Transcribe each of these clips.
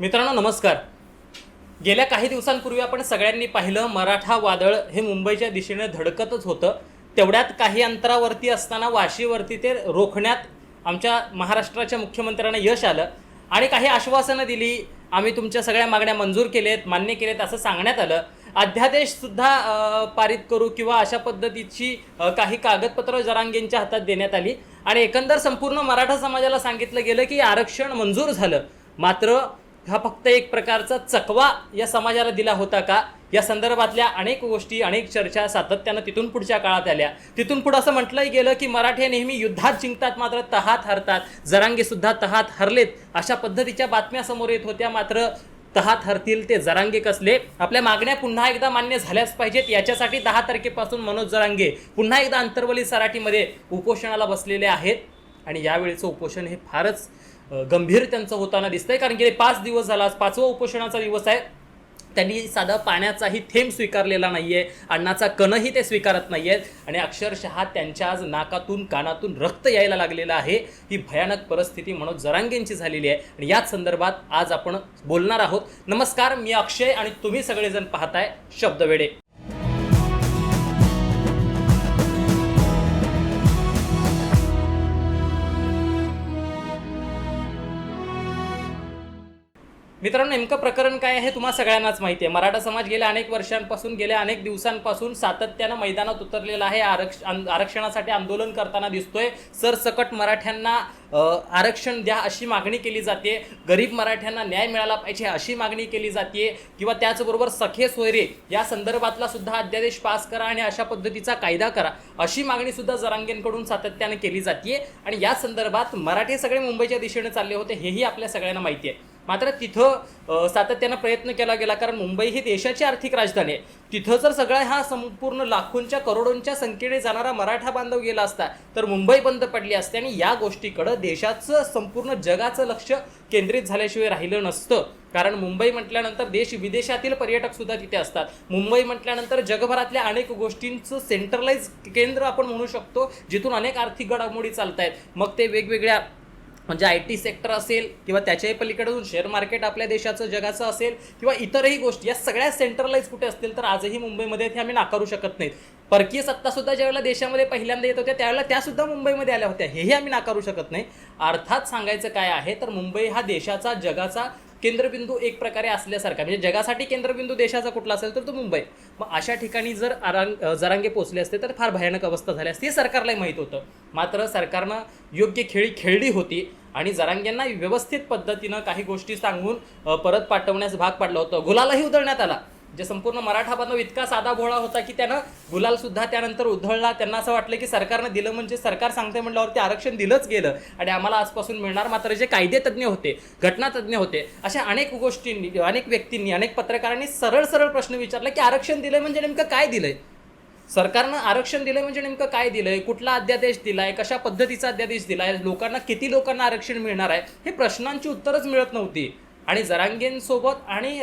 मित्रांनो नमस्कार. गेल्या काही दिवसांपूर्वी आपण सगळ्यांनी पाहिलं मराठा वादळ हे मुंबईच्या दिशेने धडकतच होतं. तेवढ्यात काही अंतरावरती असताना वाशीवरती ते रोखण्यात आमच्या महाराष्ट्राच्या मुख्यमंत्र्यांना यश आलं. आणि काही आश्वासनं दिली आम्ही तुमच्या सगळ्या मागण्या मंजूर केलेत मान्य केलेत असं सांगण्यात आलं. अध्यादेशसुद्धा पारित करू किंवा अशा पद्धतीची काही कागदपत्र जरांगेंच्या हातात देण्यात आली. आणि एकंदर संपूर्ण मराठा समाजाला सांगितलं गेलं की आरक्षण मंजूर झालं. मात्र हा फक्त एक प्रकारचा चकवा या समाजाला दिला होता का? या संदर्भातल्या अनेक गोष्टी अनेक चर्चा सातत्यानं तिथून पुढच्या काळात आल्या. तिथून पुढं असं म्हटलंही गेलं की मराठे नेहमी युद्धात जिंकतात मात्र तहात हरतात. जरांगेसुद्धा तहात हरलेत अशा पद्धतीच्या बातम्या समोर येत होत्या. मात्र तहात हरतील ते जरांगे कसले? आपल्या मागण्या पुन्हा एकदा मान्य झाल्याच पाहिजेत. याच्यासाठी दहा तारखेपासून मनोज जरांगे पुन्हा एकदा अंतर्वली सराठीमध्ये उपोषणाला बसलेले आहेत. आणि यावेळेचं उपोषण हे फारच गंभीर त्यांचं होताना दिसतंय. कारण गेले पाच दिवस झाला आज पाचवा उपोषणाचा दिवस आहे. त्यांनी साधा पाण्याचाही थेंब स्वीकारलेला नाही आहे अन्नाचा कणही ते स्वीकारत नाही आहेत आणि अक्षरशः त्यांच्या आज नाकातून कानातून रक्त यायला लागलेलं आहे. ही भयानक परिस्थिती म्हणून जरांगेंची झालेली आहे. आणि याच संदर्भात आज आपण बोलणार आहोत. नमस्कार मी अक्षय आणि तुम्ही सगळेजण पाहताय शब्दवेडे मित्रांनो नेमकं प्रकरण काय आहे तुम्हाला सगळ्यांनाच माहिती आहे. मराठा समाज गेल्या अनेक वर्षांपासून गेल्या अनेक दिवसांपासून सातत्यानं मैदानात उतरलेला आहे. आरक्ष आरक्षणासाठी आंदोलन करताना दिसतोय. सरसकट मराठ्यांना आरक्षण द्या अशी मागणी केली जाते. गरीब मराठ्यांना न्याय मिळाला पाहिजे अशी मागणी केली जाते. किंवा त्याचबरोबर सखे सोयरे या संदर्भातला सुद्धा अध्यादेश पास करा आणि अशा पद्धतीचा कायदा करा अशी मागणी सुद्धा जरांगेंकडून सातत्यानं केली जाते. आणि या संदर्भात मराठी सगळे मुंबईच्या दिशेने चालले होते हेही आपल्या सगळ्यांना माहिती आहे. मात्र तिथं सातत्यानं प्रयत्न केला गेला कारण मुंबई ही देशाची आर्थिक राजधानी आहे. तिथं जर सगळा हा संपूर्ण लाखोंच्या करोडोंच्या संख्येने जाणारा मराठा बांधव गेला असता तर मुंबई बंद पडली असते आणि या गोष्टीकडं देशाचं संपूर्ण जगाचं लक्ष केंद्रित झाल्याशिवाय राहिलं नसतं. कारण मुंबई म्हटल्यानंतर देश विदेशातील पर्यटक सुद्धा तिथे असतात. मुंबई म्हटल्यानंतर जगभरातल्या अनेक गोष्टींचं सेंट्रलाइज केंद्र आपण म्हणू शकतो जिथून अनेक आर्थिक घडामोडी चालत आहेत मग ते वेगवेगळ्या म्हणजे आय टी सेक्टर असेल किंवा त्याच्याही पलीकडून शेअर मार्केट आपल्या देशाचं जगाचं असेल किंवा इतरही गोष्टी या सगळ्या सेंट्रलाइज कुठे असतील तर आजही मुंबईमध्ये ते आम्ही नाकारू शकत नाहीत. परकीय सत्तासुद्धा ज्यावेळेला देशामध्ये पहिल्यांदा येत होत्या त्यावेळेला त्यासुद्धा मुंबईमध्ये आल्या होत्या. हेही आम्ही नाकारू शकत नाही. अर्थात सांगायचं काय आहे तर मुंबई हा देशाचा जगाचा केंद्रबिंदू एक प्रकारे असल्यासारखा म्हणजे जगासाठी केंद्रबिंदू देशाचा कुठला असेल तर तो मुंबई. मग अशा ठिकाणी जर आरांग जरांगे पोचले असते तर फार भयानक अवस्था झाली असती. हे सरकारलाही माहीत होतं. मात्र सरकारनं योग्य खेळी खेळली होती आणि जरांग्यांना व्यवस्थित पद्धतीनं काही गोष्टी सांगून परत पाठवण्यास भाग पाडला होतं. गुलालाही उधळण्यात आला. जे संपूर्ण मराठा बांधव इतका साधा भोळा होता की त्यानं गुलाल सुद्धा त्यानंतर उधळला. त्यांना असं वाटलं की सरकारनं दिलं म्हणजे सरकार सांगते म्हटल्यावरती आरक्षण दिलंच गेलं. आणि आम्हाला आजपासून मिळणार मात्र जे कायदेतज्ञ होते घटनातज्ञ होते अशा अनेक गोष्टींनी अनेक व्यक्तींनी अनेक पत्रकारांनी सरळ सरळ प्रश्न विचारला की आरक्षण दिलं म्हणजे नेमकं काय दिलंय? सरकारनं आरक्षण दिलं म्हणजे नेमकं काय दिलंय? कुठला अध्यादेश दिलाय? कशा पद्धतीचा अध्यादेश दिलाय? लोकांना किती लोकांना आरक्षण मिळणार आहे? हे प्रश्नांची उत्तरच मिळत नव्हती. आणि जरांगेंसोबत आणि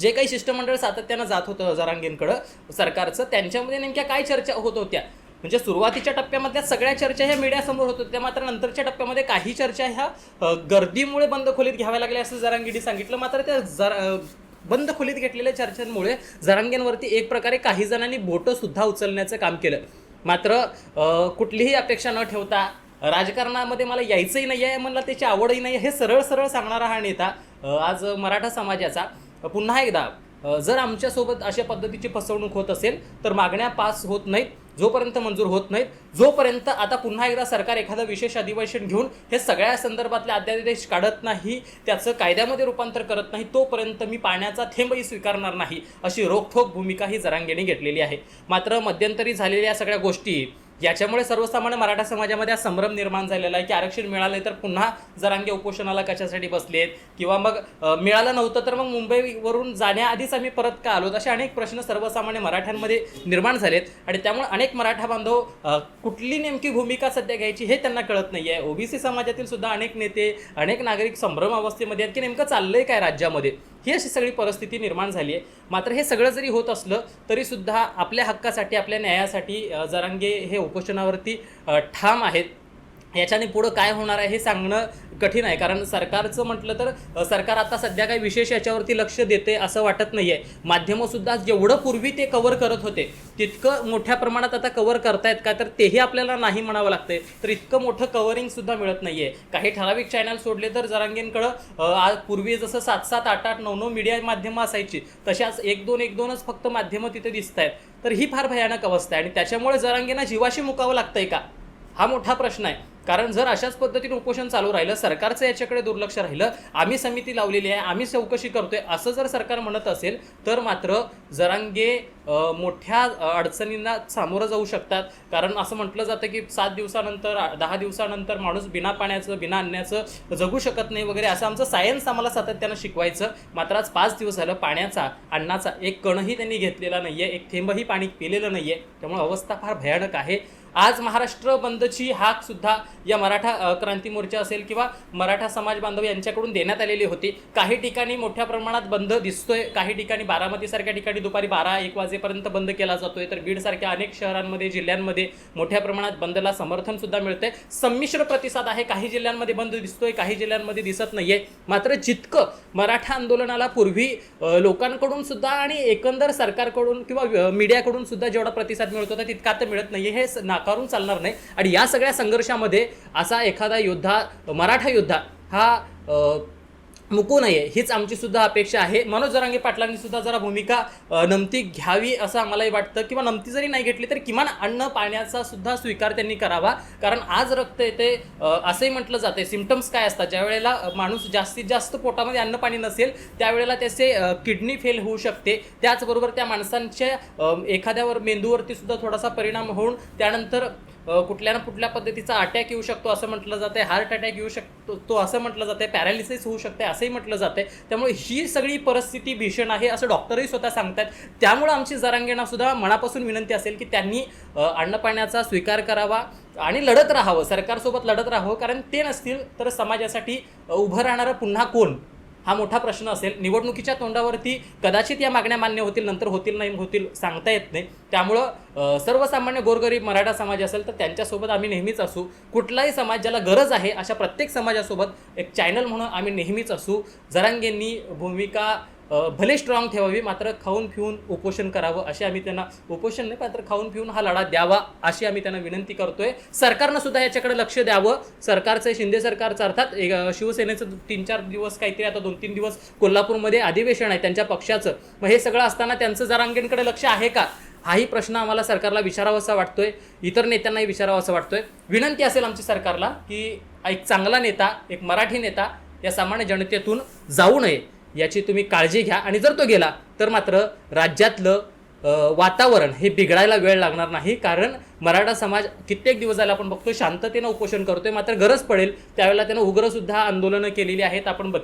जे काही शिष्टमंडळ सातत्यानं जात होतं हजारांगींकडं सरकारचं त्यांच्यामध्ये नेमक्या काय चर्चा होत होत्या? म्हणजे सुरुवातीच्या टप्प्यामधल्या सगळ्या चर्चा ह्या मीडियासमोर होत होत्या मात्र नंतरच्या टप्प्यामध्ये काही चर्चा ह्या गर्दीमुळे बंद खोलीत घ्याव्या लागल्या असं जरांगीडी सांगितलं. मात्र त्या जर बंद खोलीत घेतलेल्या चर्चांमुळे जरांगेंवरती एक प्रकारे काही जणांनी बोटं सुद्धा उचलण्याचं काम केलं. मात्र कुठलीही अपेक्षा न ठेवता राजकारणामध्ये मला यायचंही नाही आहे म्हणलं त्याची आवडही नाही हे सरळ सरळ सांगणारा हा नेता आज मराठा समाजाचा पुन्हा एकदा जर आमच्यासोबत अशा पद्धतीची फसवणूक होत असेल तर मागण्या पास होत नाहीत जोपर्यंत मंजूर होत नाहीत जोपर्यंत आता पुन्हा एकदा सरकार एखादं विशेष अधिवेशन घेऊन हे सगळ्या संदर्भातले अध्यादेश काढत नाही त्याचं कायद्यामध्ये रूपांतर करत नाही तोपर्यंत मी पाण्याचा थेंबही स्वीकारणार नाही अशी रोखोक भूमिका ही जरांगेने घेतलेली आहे. मात्र मध्यंतरी झालेल्या सगळ्या गोष्टी याच्यामुळे सर्वसामान्य मराठा समाजामध्ये हा संभ्रम निर्माण झालेला आहे की आरक्षण मिळालं तर पुन्हा जरांगे उपोषणाला कशासाठी बसलेत? किंवा मग मिळालं नव्हतं तर मग मुंबईवरून जाण्याआधीच आम्ही परत का आलो असे अनेक प्रश्न सर्वसामान्य मराठ्यांमध्ये निर्माण झालेत. आणि त्यामुळे अनेक मराठा बांधव कुठली नेमकी भूमिका सध्या घ्यायची हे त्यांना कळत नाही आहे ओबीसी समाजातील सुद्धा अनेक नेते अनेक नागरिक संभ्रम अवस्थेमध्ये आहेत की नेमकं चाललंय काय राज्यामध्ये? ही अशी सगळी परिस्थिती निर्माण झाली आहे. मात्र हे सगळं जरी होत असलं तरीसुद्धा आपल्या हक्कासाठी आपल्या न्यायासाठी जरांगे हे उपोषणावरती ठाम आहेत. याच्याने पुढं काय होणार आहे हे सांगणं कठीण आहे. कारण सरकारचं म्हटलं तर सरकार आता सध्या काही विशेष याच्यावरती लक्ष देते असं वाटत नाही आहे माध्यमंसुद्धा जेवढं पूर्वी ते कव्हर करत होते तितकं मोठ्या प्रमाणात आता कव्हर करतायत का? तर तेही आपल्याला नाही म्हणावं लागतंय. तर इतकं मोठं कव्हरिंगसुद्धा मिळत नाही आहे काही ठराविक चॅनल सोडले तर जरांगींकडं आज पूर्वी जसं सात सात आठ आठ नऊ नऊ मीडिया माध्यमं असायची तशाच एक दोन एक दोनच फक्त माध्यमं तिथे दिसत आहेत तर ही फार भयानक अवस्था आहे. आणि त्याच्यामुळे जरांगींना जीवाशी मुकावं लागतंय का? हा मोठा प्रश्न आहे. कारण जर अशाच पद्धतीने उपोषण चालू राहिलं सरकारचं याच्याकडे दुर्लक्ष राहिलं आम्ही समिती लावलेली आहे आम्ही चौकशी करतोय असं जर सरकार म्हणत असेल तर मात्र जरांगे मोठ्या अडचणींना सामोरं जाऊ शकतात. कारण असं म्हटलं जातं की सात दिवसानंतर दहा दिवसानंतर माणूस बिना पाण्याचं बिना अन्नाचं जगू शकत नाही वगैरे असं आमचं सायन्स आम्हाला सातत्यानं शिकवायचं. मात्र आज पाच दिवस झालं पाण्याचा अन्नाचा एक कणही त्यांनी घेतलेला नाही आहे एक थेंबही पाणी पिलेलं नाही आहे त्यामुळे अवस्था फार भयानक आहे. आज महाराष्ट्र बंदची हाक सुद्धा या मराठा क्रांती मोर्चा असेल किंवा मराठा समाज बांधव यांच्याकडून देण्यात आलेली होती. काही ठिकाणी मोठ्या प्रमाणात बंद दिसतोय. काही ठिकाणी बारामतीसारख्या ठिकाणी दुपारी बारा एक वाजेपर्यंत बंद केला जातोय. तर बीडसारख्या अनेक शहरांमध्ये जिल्ह्यांमध्ये मोठ्या प्रमाणात बंदला समर्थन सुद्धा मिळतंय. संमिश्र प्रतिसाद आहे. काही जिल्ह्यांमध्ये बंद दिसतोय काही जिल्ह्यांमध्ये दिसत नाहीये. मात्र जितकं मराठा आंदोलनाला पूर्वी लोकांकडून सुद्धा आणि एकंदर सरकारकडून किंवा मीडियाकडून सुद्धा जेवढा प्रतिसाद मिळत होता तितका आता मिळत नाही हे नाक नाकारून चालणार नाही. आणि या सगळ्या संघर्षामध्ये असा एखादा योद्धा मराठा योद्धा हा मुकू नये हीच आमची सुद्धा अपेक्षा आहे. मनोज जरांगे पाटलांनी सुद्धा जरा भूमिका नमती घ्यावी असं आम्हालाही वाटतं. किंवा नमती जरी नाही घेतली तरी किमान अन्न पाण्याचा सुद्धा स्वीकार त्यांनी करावा. कारण आज रक्त येते असंही म्हटलं जाते सिमटम्स काय असतात? ज्या वेळेला माणूस जास्तीत जास्त पोटामध्ये अन्न पाणी नसेल त्यावेळेला त्याचे किडनी फेल होऊ शकते. त्याचबरोबर त्या माणसांच्या एखाद्यावर मेंदूवरती सुद्धा थोडासा परिणाम होऊन त्यानंतर कुठल्या ना कुठल्या पद्धतीचा अटॅक येऊ शकतो असं म्हटलं जाते हार्ट अटॅक येऊ शकतो तो असं म्हटलं जाते पॅरालिसिस होऊ शकते असंही म्हटलं जाते त्यामुळे ही सगळी परिस्थिती भीषण आहे असं डॉक्टरही स्वतः सांगतात त्यामुळं आमची जरांगेणासुद्धा मनापासून विनंती असेल की त्यांनी अन्नपाण्याचा स्वीकार करावा आणि लढत राहावं सरकारसोबत लढत राहावं कारण ते नसतील तर समाजासाठी उभं राहणारं पुन्हा कोण? हा मोठा प्रश्न असेल. निवडणुकीच्या तोंडावरती कदाचित या मागण्या मान्य होतील नंतर होतील नाही होतील सांगता येत नाही. त्यामुळं सर्वसामान्य गोरगरीब मराठा समाज असेल तर त्यांच्यासोबत आम्ही नेहमीच असू. कुठलाही समाज ज्याला गरज आहे अशा प्रत्येक समाजासोबत एक चॅनल म्हणून आम्ही नेहमीच असू. जरांगेंनी भूमिका भले स्ट्रॉंग ठेवावी मात्र खाऊन पिऊन उपोषण करावं अशी आम्ही त्यांना उपोषण नाही मात्र खाऊन पिऊन हा लढा द्यावा अशी आम्ही त्यांना विनंती करतोय. सरकारनं सुद्धा याच्याकडे लक्ष द्यावं. सरकारचं शिंदे सरकारचं अर्थात एक, शिवसेनेचं तीन चार दिवस काहीतरी आता दोन तीन दिवस कोल्हापूरमध्ये अधिवेशन आहे त्यांच्या पक्षाचं. मग हे सगळं असताना त्यांचं जरांगेंकडे लक्ष आहे का? हाही प्रश्न आम्हाला सरकारला विचारावासा वाटतोय. इतर नेत्यांनाही विचारावासा वाटतोय. विनंती असेल आमची सरकारला की एक चांगला नेता एक मराठी नेता या सामान्य जनतेतून जाऊ नये. याची तुम्ही काळजी घ्या. आणि जर तो गेला तर मात्र राज्यातलं वातावरण हे बिघडायला वेळ लागणार नाही. कारण मराठा समाज कित्येक दिवस झाले आपण बघतो शांततेनं उपोषण करतोय मात्र गरज पडेल. त्यावेळेला त्यानं उग्रसुद्धा आंदोलनं केलेली आहेत आपण बघ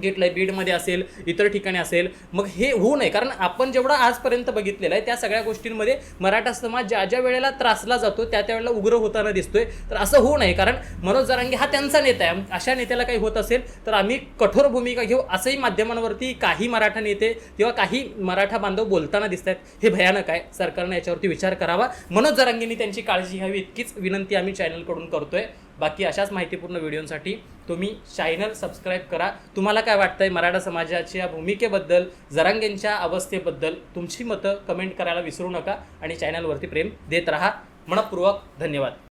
घेतलंय बीडमध्ये असेल इतर ठिकाणी असेल मग हे होऊ नये. कारण आपण जेवढं आजपर्यंत बघितलेलं आहे त्या सगळ्या गोष्टींमध्ये मराठा समाज ज्या ज्या वेळेला त्रासला जातो त्या त्यावेळेला उग्र होताना दिसतोय. तर असं होऊ नये कारण मनोज जरांगे हा त्यांचा नेता आहे. अशा नेत्याला काही होत असेल तर आम्ही कठोर भूमिका घेऊ. असंही माध्यमांवरती काही मराठा नेते किंवा काही मराठा बांधव बोलताना दिसत आहेत हे भयानक आहे. सरकारने याच्यावरती विचार करावा. मनोज जरांगेंनी त्यांची काळजी घ्यावी इतकीच विनंती आम्ही चॅनलकडून करतोय. बाकी अशाच माहितीपूर्ण व्हिडिओसाठी तुम्ही चॅनल सबस्क्राईब करा. तुम्हाला काय वाटतंय मराठा समाजाच्या भूमिकेबद्दल जरांगेंच्या अवस्थेबद्दल तुमची मतं कमेंट करायला विसरू नका आणि चॅनलवरती प्रेम देत राहा. मनपूर्वक धन्यवाद.